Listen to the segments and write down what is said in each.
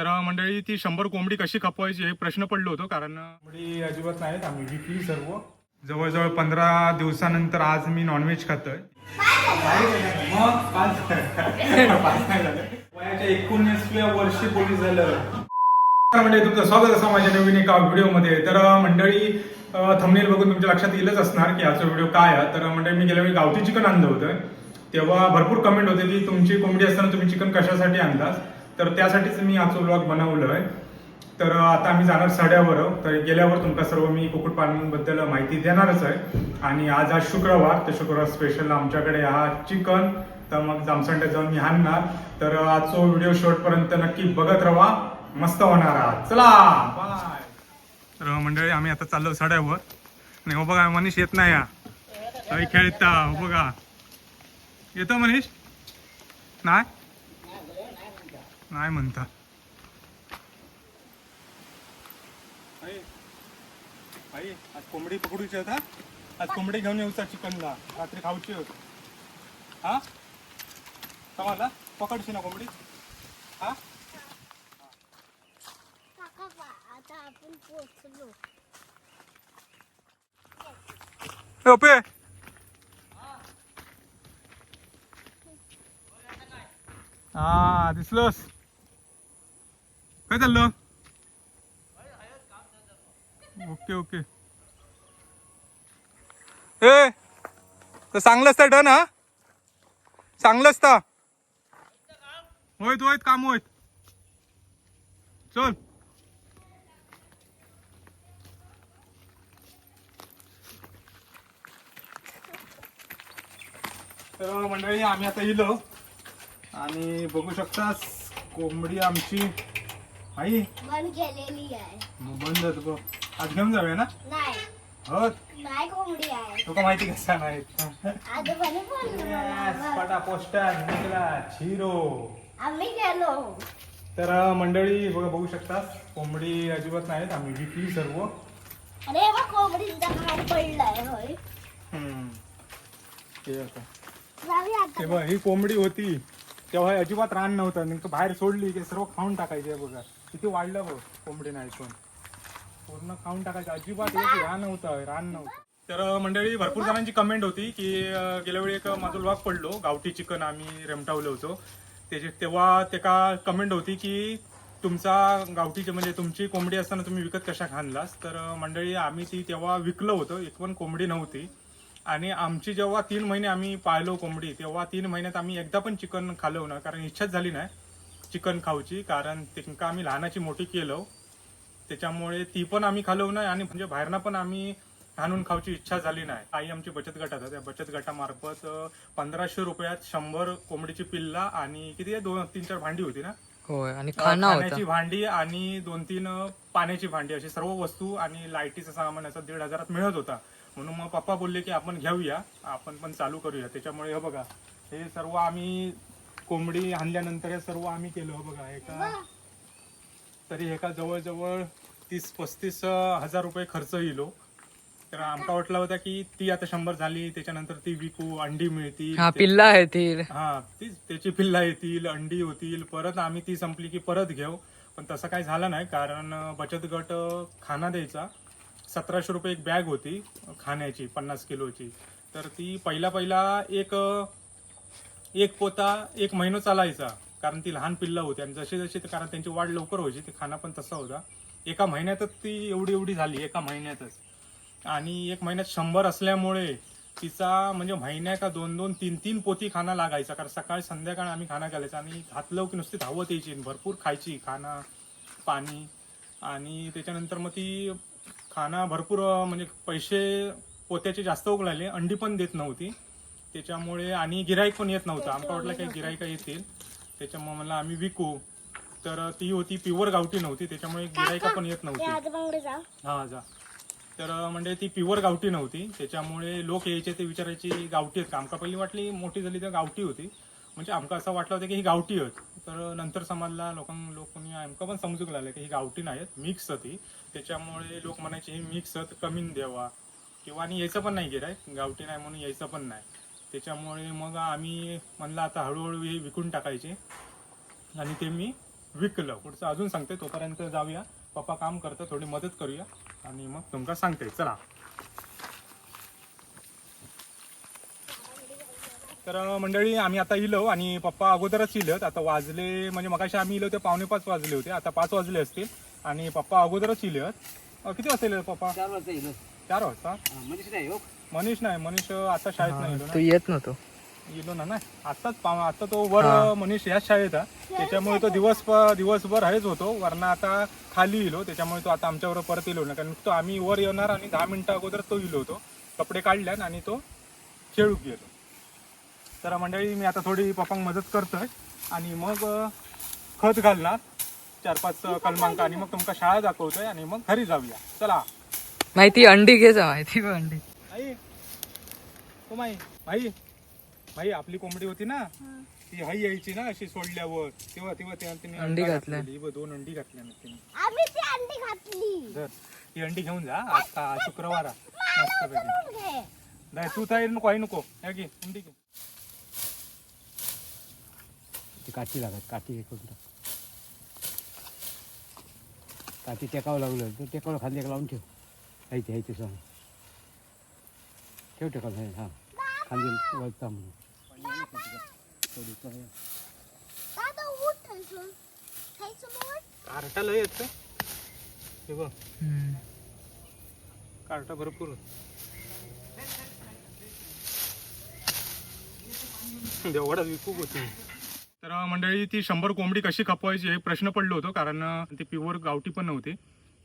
तर मंडळी ती शंभर कोंबडी कशी खपवायची हे प्रश्न पडलो होतो कारण कोंबडी अजिबात नाहीत आम्ही विकली सर्व. जवळजवळ पंधरा दिवसानंतर आज मी नॉनव्हेज खातोय. एकोणीसव्या वर्षी पोलीस झालं. तर म्हणजे तुमचं स्वागत असं माझ्या नवीन एका व्हिडिओमध्ये. तर मंडळी थंबनेल बघून तुमच्या लक्षात येईलच असणार की याचा व्हिडिओ काय आहे. तर मंडळी मी गेल्या वेळी गावठी चिकन आणलं होतं. तेव्हा भरपूर कमेंट होते की तुमची कोंबडी असताना तुम्ही चिकन कशासाठी आणलास तर त्यासाठीच मी आजचं ब्लॉग बनवलं आहे तर आता आम्ही जाणार सड्यावर. तर गेल्यावर तुमका सर्व मी कुक्कुटपालनाबद्दल माहिती देणारच आहे. आणि आज आज शुक्रवार तर शुक्रवार स्पेशल आमच्याकडे हा चिकन तर मग जामसंडे जाऊन मी आणणार तर आजचा व्हिडिओ शेवटपर्यंत नक्की बघत राहा मस्त होणार आहात चला बाय तर मंडळी आम्ही आता चाललो सड्यावर. आणि हो बघा मनीष येत नाही या खेळता हो बघा. येतो मनीष? नाही? नाही म्हणता. आई आई आज कोंबडी पकडूची होता आज कोंबडी घेऊन येऊचा चिकनला. रात्री खाऊची होत. हा? समजला पकडशी ना कोंबडी. हा? पा- आता आपण पोचलो ओपे! हा दिसलोस. काय चाललं? Okay okay. ए तर चांगलंच तर डन हा? चांगलं तर. होयत होईत काम होईत. चल. तर मंडळी आम्ही आता इलो आणि बघू शकता कोंबडी आमची. आई. बंद केलेली आहे. मग बंद होत बघ आज घेऊन जाऊया ना? नाही. हो नाही कोंबडी आहे. तुका माहिती कसा नाही. बोललो पटा पोस्टर निघला झिरो. आम्ही गेलो. तर मंडळी बघा बघू शकता कोंबडी अजिबात नाहीत. आम्ही विकली सर्व. अरे कोंबडीचा हात पडलाय होय. हम्म. हे आता. जाऊया ते आता. बघ ही कोंबडी होती. तेव्हा अजिबात रान नव्हतं. नेमकं बाहेर सोडली की सर्व खाऊन टाकायचे बघा. किती वाढलं बघ कोंबडी नाही पण पूर्ण खाऊन टाकायचं. अजिबात एक रान नव्हतं रान नव्हतं. तर मंडळी भरपूर जणांची कमेंट होती की गेल्या वेळी एक माझा भाग पडलो. गावठी चिकन आम्ही रेमटावलं होतो. त्याचे तेव्हा ते का कमेंट होती की तुमचा गावठीचे म्हणजे तुमची कोंबडी असताना तुम्ही विकत कशा खाणलास तर मंडळी आम्ही ती तेव्हा विकलं होतं. एक पण कोंबडी नव्हती. आणि आमची जेव्हा तीन महिने आम्ही पाळलो कोंबडी तेव्हा तीन महिन्यात आम्ही एकदा पण चिकन खाल्लो होणार कारण इच्छाच झाली नाही. चिकन खाऊची कारण तिका आम्ही लहानाची मोठी केलो. त्याच्यामुळे ती पण आम्ही खाल्लो नाही आणि म्हणजे बाहेरनं पण आम्ही आणून खाऊची इच्छा झाली नाही. आई आमची बचत गटात. त्या बचत गटामार्फत पंधराशे रुपयात शंभर कोंबडीची पिल्ला आणि किती? दोन तीन चार भांडी होती ना? होय आणि खाण्याची भांडी आणि दोन तीन पाण्याची भांडी अशी सर्व वस्तू आणि लाईटीचं सामान असं दीड हजारात मिळत होता. म्हणून मग पप्पा बोलले की आपण घेऊया आपण पण चालू करूया. त्याच्यामुळे हे बघा हे सर्व आम्ही कोंबडी आणल्यानंतर हे सर्व आम्ही केलं हे बघा एका तरी एका जवळजवळ तीस पस्तीस हजार रुपये खर्च येलो तर आमका वाटला होता की ती आता शंभर झाली त्याच्यानंतर ती विकू अंडी मिळतील. हा पिल्ला ती हा तीच त्याची पिल्ला येतील अंडी होतील परत आम्ही ती संपली की परत घेऊ. पण तसं काही झालं नाही कारण बचत गट खाना द्यायचा. सतराशे रुपये एक बॅग होती खाण्याची पन्नास किलोची. तर ती पहिला पहिला एक एक पोता एक महिना चालायचा कारण ती लहान पिल्लं होती आणि जशी जशी कारण त्यांची वाढ लवकर व्हायची ते खाना पण तसा होता. एका महिन्यातच ती एवढी एवढी झाली एका महिन्यातच. आणि एक महिन्यात शंभर असल्यामुळे तिचा म्हणजे महिन्या का दोन दोन तीन तीन पोती खाना लागायचा कारण सकाळी संध्याकाळ आम्ही खाना घालायचा. आणि घातलं की नुसती धावत यायची भरपूर खायची खाना पाणी. आणि त्याच्यानंतर मग ती खाना भरपूर म्हणजे पैसे पोत्याचे जास्त उगलायले अंडी पण देत नव्हती. त्याच्यामुळे आणि गिराईक पण येत नव्हतं. आमका वाटलं काही गिराईका येतील. त्याच्यामुळे मला आम्ही विकू. तर ती होती प्युअर गावठी नव्हती. त्याच्यामुळे गिराईका पण येत नव्हती. हा जा. तर म्हणजे ती प्युअर गावठी नव्हती. त्याच्यामुळे लोक यायचे ते विचारायची गावठी आहेत का? आमका पहिली वाटली मोठी झाली तर गावठी होती. म्हणजे आमका असं वाटलं होतं की ही गावठी आहेत. तर नंतर समजला लोकां लोकांनी आमका पण समजूक लागलं की ही गावठी नाहीत मिक्स होती त्याच्यामुळे लोक म्हणायचे ही मिक्स आहेत कमी द्यावा. किंवा आणि यायचं पण नाही गिरायक गावठी नाही म्हणून यायचं पण नाही. त्याच्यामुळे मग आम्ही म्हणलं आता हळूहळू हे विकून टाकायचे. आणि ते मी विकलं. पुढचं अजून सांगते तोपर्यंत जाऊया. पप्पा काम करतं थोडी मदत करूया. आणि मग तुमका सांगते. चला. तर मंडळी आम्ही आता इलो आणि पप्पा अगोदरच इलत. आता वाजले म्हणजे मगाशी आम्ही इलो ते पावणे पाच वाजले होते. आता पाच वाजले असतील. आणि पप्पा अगोदरच इलत. किती वाजता इले पप्पा? चार वाजता चार वाजता? मनीष नाही मनीष आता शाळेत नाही ना. तू येत नव्हतो. गेलो ना नाही. आताच आता तो वर मनीष याच शाळेत आहे. त्याच्यामुळे तो दिवस दिवसभर हेच होतो. वरना आता खाली इलो त्याच्यामुळे तो आता आमच्याबरोबर परत ना कारण तो आम्ही वर येणार आणि दहा मिनिटं अगोदर तो इलो होतो. कपडे काढल्यान आणि तो खेळू गेलो. तर मंडळी मी आता थोडी पप्पांक मदत करतोय. आणि मग अं, खत घालणार. चार पाच कलमांक. आणि मग तुमका शाळा दाखवतोय आणि मग घरी जाऊया. चला. माहिती अंडी घे जा माहिती का अंडी. आई हो माई माई माई आपली कोंबडी होती ना ती हई यायची ना अशी सोडल्यावर. तेव्हा तेव्हा तेव्हा तिने अंडी. घातलेली. ब- दोन अंडी घातल्या ना तिने. आम्ही ती अंडी घातली. ही अंडी घेऊन जा. आता शुक्रवार घे. नाही तू तर नको आई नको. या घे अंडी घे. ती काठी लागत काठी टाक. काठी टेकावं लागलं तर टेकावं खाली एक लावून ठेव. हायचे हायचे सांग ठेव नाही हां. खाली वळता म्हणून. कार्टाला कार्टा लय येत हे बघ. कार्टा भरपूर देवडा विकू होती. तर मंडळी ती शंभर कोंबडी कशी खपवायची हे प्रश्न पडलो होतो कारण ते ती प्युअर गावठी पण नव्हती.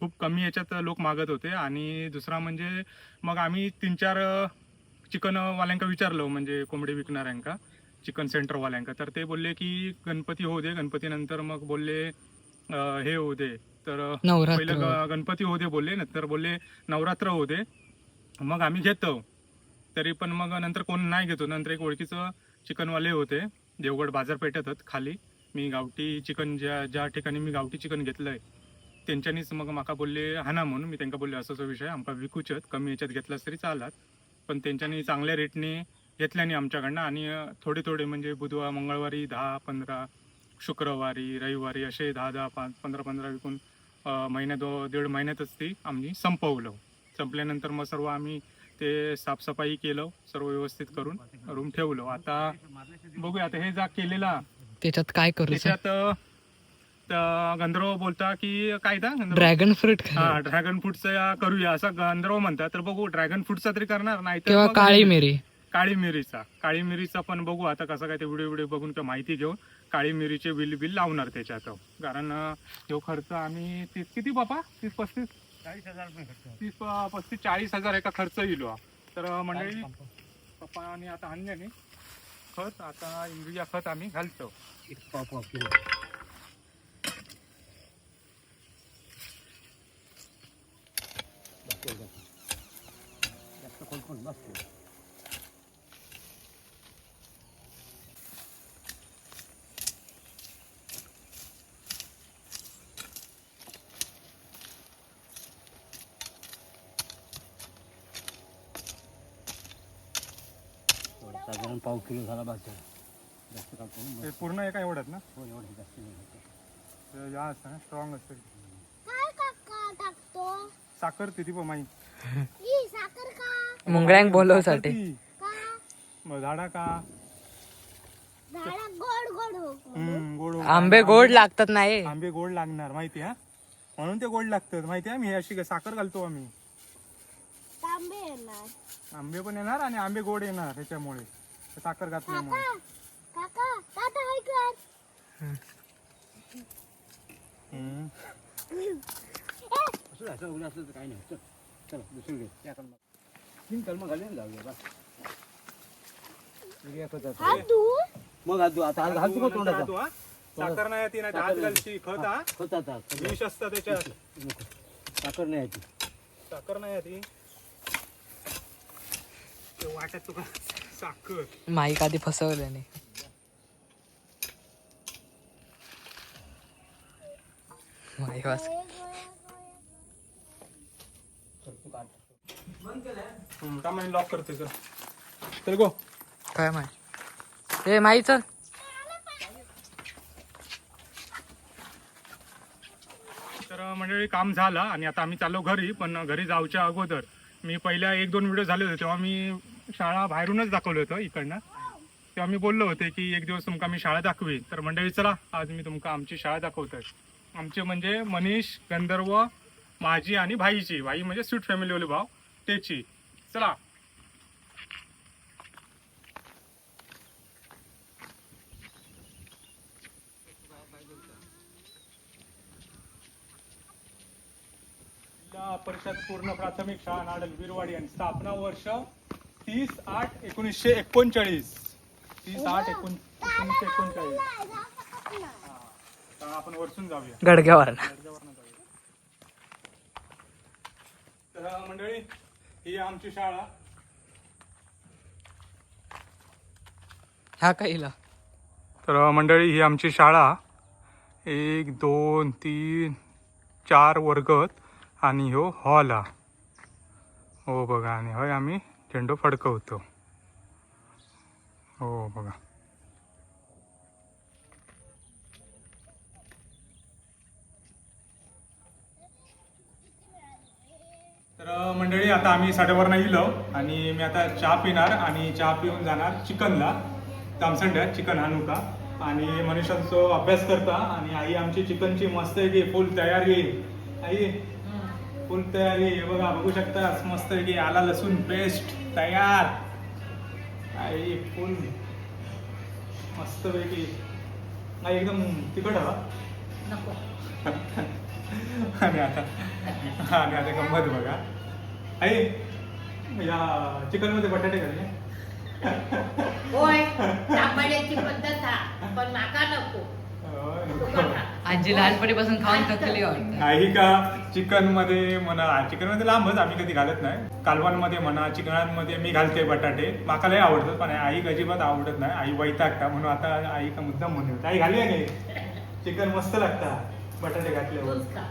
खूप कमी याच्यात लोक मागत होते. आणि दुसरा म्हणजे मग आम्ही तीन चार चिकनवाल्यांका विचारलो म्हणजे कोंबडी विकणाऱ्यांका चिकन सेंटरवाल्यांका. तर ते बोलले की गणपती होऊ दे गणपतीनंतर मग बोलले अं, हे होऊ दे. तर नवरात्र पहिलं ग- गणपती होते बोलले नंतर बोलले नवरात्र होते मग आम्ही घेतो. तरी पण मग नंतर कोण नाही घेतो. नंतर एक ओळखीचं चिकनवाले होते देवगड बाजारपेठेतच खाली. मी गावठी चिकन ज्या ज्या ठिकाणी मी गावठी चिकन घेतलंय त्यांच्यानीच मग माका बोलले हाना म्हणून मी त्यांना बोलले असं विषय आमका विकूचत कमी याच्यात घेतलास तरी चालात पण त्यांच्यानी चांगल्या रेटने घेतल्याने आमच्याकडनं. आणि थोडे थोडे म्हणजे बुधवार मंगळवारी दहा पंधरा शुक्रवारी रविवारी असे दहा दहा पाच पंधरा पंधरा विकून महिन्या दो दीड महिन्यातच ती आम्ही संपवलं. संपल्यानंतर मग सर्व आम्ही ते साफसफाई केलं सर्व व्यवस्थित करून रूम ठेवलो. आता बघूया आता हे जा केलेला. त्याच्यात काय करू त्याच्यात गंधर्व बोलता की काय ता? ड्रॅगन फ्रूट हा ड्रॅगन फ्रूटचा करूया असं गंधर्व म्हणतात. तर बघू ड्रॅगन फ्रूटचा तरी करणार नाही किंवा काळी मिरी. काळी मिरीचा. काळी मिरीचा पण बघू आता कसं काय ते व्हिडिओ व्हिडिओ बघून किंवा माहिती घेऊन काळी मिरीचे बिल बिल लावणार त्याच्यात कारण अं, तो खर्च आम्ही तीस किती बापा? तीस पस्तीस? तीस प- पस्तीस चाळीस हजार एका खर्च येईल हा. तर अं, मंडळी पप्पाने आता आणल्याने खत आता युरिया खत आम्ही घालतो. एक किलो बस एवढं. साधारण पाव किलो झाला बस झाला. जास्त काढतो हे पूर्ण एका एवढ्यात ना हो एवढं जास्त नाही. हे या असतं ना स्ट्रॉंग असतं काय काका टाकतो साखर तिथे पण माही साखर का मुंगळ्यांक बोलवसाठी. का. मग झाडा का? गोड गोड हो. आंबे गोड लागतात नाही आंबे गोड लागणार माहिती हा? म्हणून ते गोड लागतात माहिती आहे? मी अशी साखर घालतो आम्ही. आंबे पण येणार आणि आंबे गोड येणार त्याच्यामुळे साखर घातल्यामुळे. हम्म. असं असं उद्या असलं तर काही नाही. चल चला दुसरी घे कलमा जाऊया बस. हा मग. आता घालतो का तोंडाचा. साखर नाही ती नाही हात घालची खत हा आता विष असतं त्याच्यात. नको. साखर नाही साखर नाही ती ते वाटत तुका साखर. माईक आधी फसवल्याने माईक वाच हम्म, का म्हणे लॉक करते सर चल गो काय माहिती? ए माई चल. तर मंडळी काम झालं आणि आता आम्ही चाललो घरी पण घरी जाऊच्या अगोदर. मी पहिल्या एक दोन व्हिडिओ झाले होते तेव्हा मी शाळा बाहेरूनच दाखवलं होतं इकडनं. तेव्हा मी बोललो होते की एक दिवस तुमका मी शाळा दाखवी तर मंडळी चला आज मी तुमका आमची शाळा दाखवतोय. आमचे म्हणजे मनीष गंधर्व माझी आणि भाईची. भाई म्हणजे स्वीट फॅमिलीवाले भाव त्याची चला. परिषद पूर्ण प्राथमिक शाळा नाडल वीरवाडी आणि स्थापना वर्ष तीस आठ एकोणीसशे एकोणचाळीस. तीस आठ एकोण एकोणीसशे एकोणचाळीस. हा. तर आपण वरसून जाऊया. गडग्यावर गडग्यावरनं जाऊया. तर मंडळी ही आमची शाळा. ह्या काहीला तर मंडळी ही आमची शाळा. एक दोन तीन चार वर्गत आणि ह्यो हॉल हा. हो बघा. आणि होय आम्ही झेंडू फडकवतो. हो बघा. तर मंडळी आता आम्ही साडेवरनं गेलो आणि मी आता चहा पिणार आणि चहा पिऊन जाणार चिकनला तामसंड्यात चिकन आणू का आणि मनुष्यांचो अभ्यास करता आणि आई आमची चिकनची मस्त आहे की फुल तयारी आई फुल तयारी हे बघा बघू शकता मस्त आहे की आला लसूण पेस्ट तयार. आई फुल मस्त पैकी आई एकदम तिखट हवा. आणि आता आणि आता गंमत बघा. आई या चिकनमध्ये बटाटे घालले होय पद्धत हा. पण माका नको. तुका खा. आजी लहानपणीपासून खाऊन थकली वाटतं. नाही का चिकनमध्ये म्हणा चिकनमध्ये लांबच आम्ही कधी घालत नाही. कालवांमध्ये म्हणा चिकनांमध्ये मी घालते बटाटे. माका लय आवडतात पण आई अजिबात आवडत नाही. आई वैतागता म्हणून आता आई का मुद्दाम म्हणून आई घाली आहे चिकन मस्त लागता बटाटे घातल्यावर. तूच खा.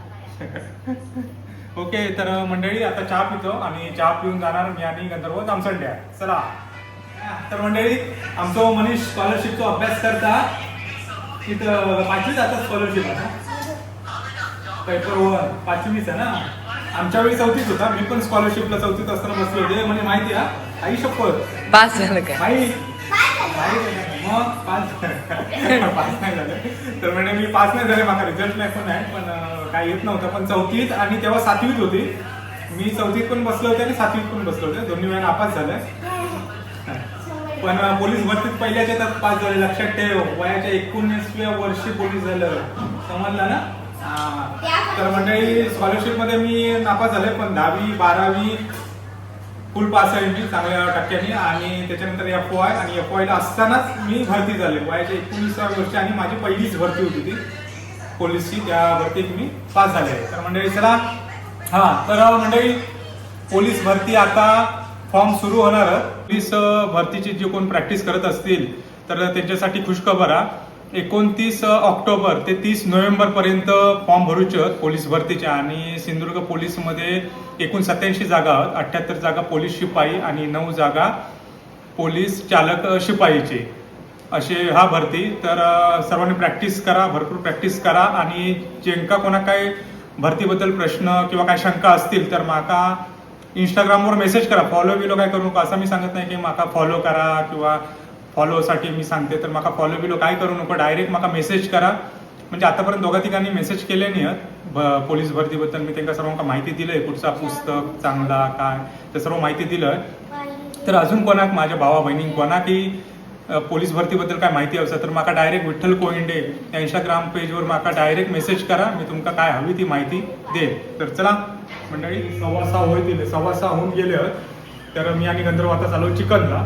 ओके तर मंडळी आता चहा पितो. आणि चहा पिऊन जाणार. मी आणि गंधर्व तामसंड्या चला. तर मंडळी आमचं मनीष स्कॉलरशिपचा अभ्यास करता तिथं पाचवी जातात स्कॉलरशिप आता पेपर वन पाचवीच आहे ना? आमच्या वेळी चौथीच होता. मी पण स्कॉलरशिपला चौथीत असताना बसलो होते. म्हणजे माहिती आहे आई शपथ. पास झालं काय? माई मग पास पास नाही झालं. तर म्हणजे मी पास नाही झाले. माझा रिझल्ट नाही पण आहे. पण काय येत नव्हतं पण चौथीत आणि तेव्हा सातवीत होती. मी चौथीत पण बसलो होते आणि सातवीत पण बसलो होते. दोन्ही वेळा नापास झालं पण पोलीस भरतीत पहिल्याच्या तर पास झाले लक्षात ठेव वयाच्या एकोणीसव्या वर्षी पोलीस झालं. समजलं ना? तर मंडळी स्कॉलरशिपमध्ये मी नापास झाले पण दहावी बारावी फुल पास आहे मी चांगल्या टक्क्यांनी. आणि त्याच्यानंतर एफ वाय आणि एफ वायला असतानाच मी भरती झाले वयाच्या एकोणीसाव्या वर्षी आणि माझी पहिलीच भरती होती ती. पोलीसची त्या तुम्ही पास झाले तर मंडळी चला. हा तर मंडळी पोलीस भरती आता फॉर्म सुरू होणार. पोलीस भरतीची जे कोण प्रॅक्टिस करत असतील तर त्यांच्यासाठी खुशखबर आहे एकोणतीस ऑक्टोबर ते तीस नोव्हेंबर पर्यंत फॉर्म भरूचे आहेत पोलीस भरतीच्या आणि सिंधुदुर्ग पोलीसमध्ये एकूण सत्याऐंशी जागा आहेत. अठ्याहत्तर जागा पोलीस शिपाई आणि नऊ जागा पोलीस चालक शिपाईचे. असे हा भरती. तर सर्वांनी प्रॅक्टिस करा भरपूर प्रॅक्टिस करा आणि जेंका कोणा काय भरतीबद्दल प्रश्न किंवा काय शंका असतील तर माका इंस्टाग्रामवर मेसेज करा. फॉलो बिलो काय करू नका. असं मी सांगत नाही की माका फॉलो करा किंवा फॉलोसाठी मी सांगते तर माका फॉलो बिलो काय करू नको. डायरेक्ट माका मेसेज करा. म्हणजे आतापर्यंत दोघा तिघांनी मेसेज केले नाही आहेत. पोलीस भरतीबद्दल मी त्यांना सर्वांना माहिती दिलंय. कुठचा पुस्तक चांगला काय? ते सर्व माहिती दिलंय. तर अजून कोणाक माझ्या भावा बहिणी कोणा की अ, पोलीस भरतीबद्दल काय माहिती असा तर माका डायरेक्ट विठ्ठल कोइंडे या इंस्टाग्राम पेजवर माका डायरेक्ट मेसेज करा. मी तुमका काय हवी ती माहिती देईन. तर चला मंडळी. सव्वा सहा होईल सव्वा सहा होऊन गेले तर मी आणि गंधर्व आता चालू चिकनला.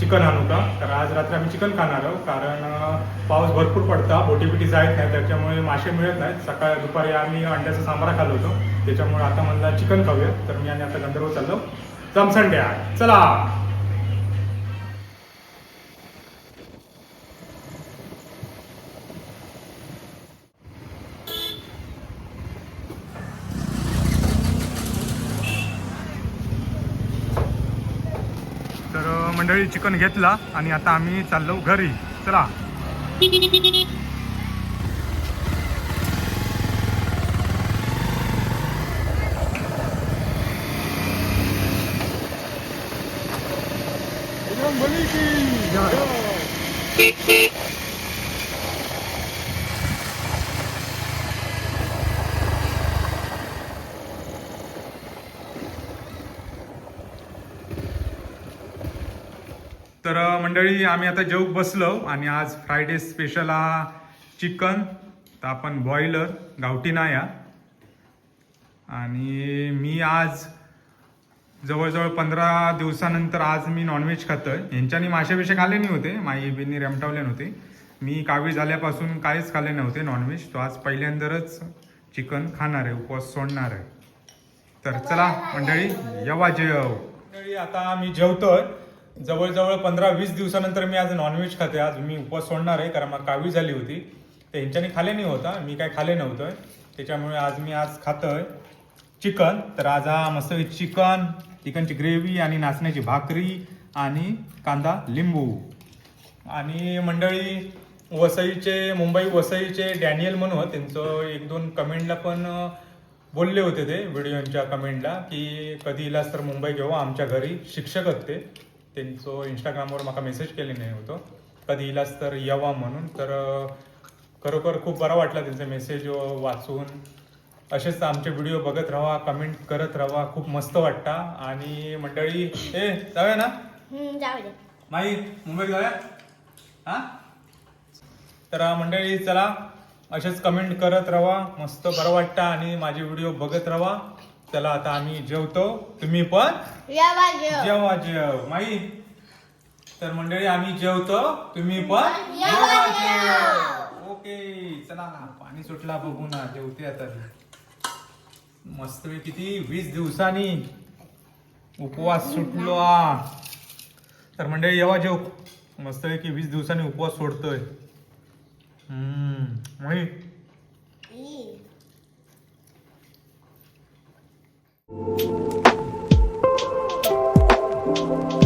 चिकन आणू का? तर आज रात्री आम्ही चिकन खाणार आहोत. कारण पाऊस भरपूर पडता. बोटी बिटी जायत नाही. त्याच्यामुळे मासे मिळत नाहीत. सकाळ दुपारी आम्ही अंड्याचा सांबारा खालो होतो. त्याच्यामुळे आता मला चिकन खाऊया तर मी आणि आता गंधर्व चाललो. जमसंड्या चला. मंडळी चिकन घेतला आणि आता आम्ही चाललो घरी चला Beep, beep. तर मंडळी आम्ही आता जेवू बसलो आणि आज फ्रायडे स्पेशल हा चिकन तर आपण बॉयलर गावठी नाया. आणि मी आज जवळजवळ पंधरा दिवसानंतर आज मी नॉनव्हेज खातो आहे यांच्यानी मासे खाले खाल्ले नाही होते माई बिनी रेमटावले नव्हते. मी कावी झाल्यापासून काहीच खाले नव्हते नॉनव्हेज तो आज पहिल्यांदाच चिकन खाणार आहे उपवास सोडणार आहे. तर चला मंडळी येवा जेव. मंडळी आता मी जेवतोय. जवळजवळ पंधरा वीस दिवसानंतर मी आज नॉनव्हेज खाते आज मी उपवास सोडणार आहे कारण मला कावी झाली होती. तर यांच्यानी खाले नाही होता. मी काय खाले नव्हतं. त्याच्यामुळे आज मी आज खातोय चिकन. तर आज हा मस्त चिकन चिकनची ग्रेव्ही आणि नाचण्याची भाकरी आणि कांदा लिंबू. आणि मंडळी वसईचे मुंबई वसईचे डॅनियल म्हणून त्यांचं एक दोन कमेंटला पण बोलले होते ते व्हिडिओच्या कमेंटला की कधी इलास तर मुंबई घेऊ आमच्या घरी शिक्षक ते. त्यांचं इंस्टाग्रामवर मला मेसेज केले नाही होतं. कधी इलास तर यावा म्हणून तर खरोखर खूप बरा वाटला त्यांचा मेसेज वाचून. असेच आमचे व्हिडिओ बघत राहा कमेंट करत राहा खूप मस्त वाटता. आणि मंडळी ए जाऊया ना? माई मुंबईत जाऊया? हा? तर मंडळी चला. असेच कमेंट करत राहा मस्त बरं वाटतं. आणि माझे व्हिडिओ बघत राहा. चला आता आम्ही जेवतो. तुम्ही पण? जेवा जेव. जेवा जेव. माई तर मंडळी आम्ही जेवतो. तुम्ही पण? जेवा जेव ओके चला पाणी सुटला बघू ना जेवते आता मस्त किती? वीस दिवसांनी उपवास सुटलो आ. तर मंडळी येवा जेव. मस्त की वीस दिवसांनी उपवास सोडतोय. हम्म माई Thank you.